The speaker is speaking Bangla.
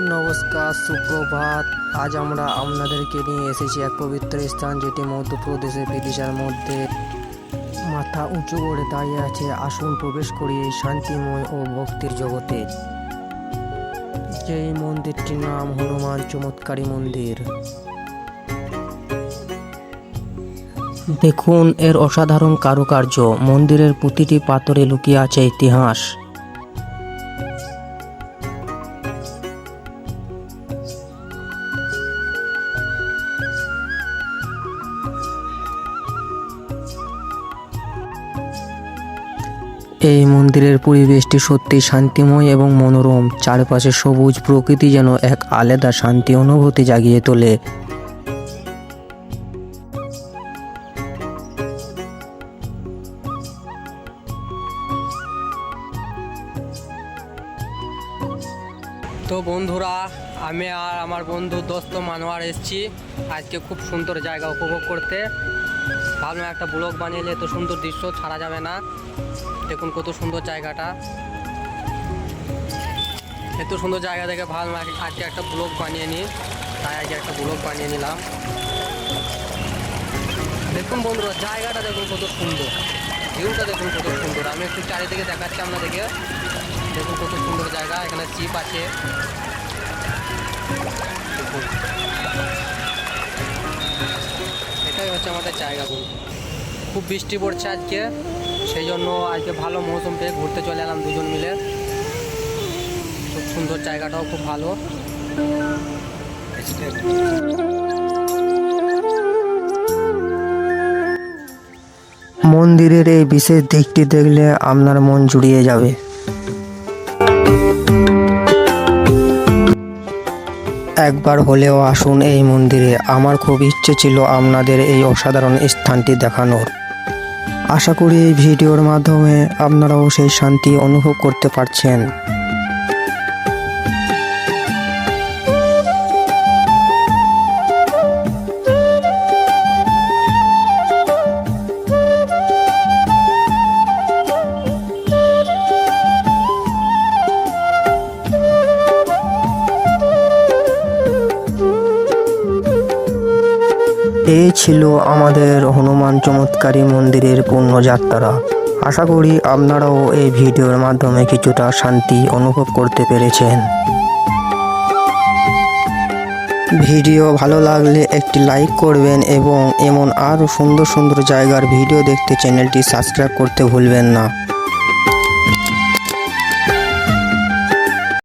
নমস্কার, সুপ্রভাত। আজ আমরা আপনাদেরকে নিয়ে এসেছি এক পবিত্র স্থান যেটি মধ্যপ্রদেশের বিদিশার মধ্যে মাথা উঁচু করে দাঁড়িয়ে আছে। আসুন প্রবেশ করি এই শান্তিময় ও ভক্তির জগতে। যেই মন্দিরটির নাম হনুমান চমৎকারী মন্দির। দেখুন, এর অসাধারণ কারুকার্য। মন্দিরের প্রতিটি পাথরে লুকিয়ে আছে ইতিহাস। এই মন্দিরের পরিবেশটি সত্যি শান্তিময় এবং মনোরম। চারপাশে সবুজ প্রকৃতি যেন এক আলাদা শান্তি অনুভূতি জাগিয়ে তোলে। তো বন্ধুরা, আমি আর আমার বন্ধু দোস্ত মানোয়ার এসেছি। আজকে খুব সুন্দর জায়গা উপভোগ করতে। ভাবলাম একটা ব্লগ বানিয়ে এত সুন্দর দৃশ্য ছাড়া যাবে না। দেখুন কত সুন্দর জায়গাটা। এত সুন্দর জায়গা দেখে ভাবলাম আজকে- একটা ব্লগ বানিয়ে নিই। তাই আজকে একটা ব্লগ বানিয়ে নিলাম। দেখুন বন্ধুরা, জায়গাটা দেখুন কত সুন্দর। ভিউটা দেখুন কত সুন্দর। আমি একটু চারিদিকে দেখাচ্ছি আপনাদেরকে। দেখুন কত সুন্দর জায়গা। এখানে চিপ আছে। দেখুন হচ্ছে আমাদের জায়গা বন্ধু খুব বৃষ্টি পড়ছে আজকে, সেই জন্য আজকে ভালো মৌসুম পেয়ে ঘুরতে চলে এলাম দুজন মিলে। খুব সুন্দর জায়গাটাও, খুব ভালো। মন্দিরের এই বিশেষ দিকটি দেখলে আপনার মন জুড়িয়ে যাবে। একবার হলেও আসুন এই মন্দিরে। আমার খুব ইচ্ছে ছিল আপনাদের এই অসাধারণ স্থানটি দেখানোর। আশা করি এই ভিডিওর মাধ্যমে আপনারাও সেই শান্তি অনুভব করতে পারছেন। এই ছিল আমাদের হনুমান চমৎকারী মন্দিরের পূর্ণযাত্রা আশা করি আপনারাও এই ভিডিওর মাধ্যমে কিছুটা শান্তি অনুভব করতে পেরেছেন। ভিডিও ভালো লাগলে একটি লাইক করবেন এবং এমন আরও সুন্দর সুন্দর জায়গার ভিডিও দেখতে চ্যানেলটি সাবস্ক্রাইব করতে ভুলবেন না।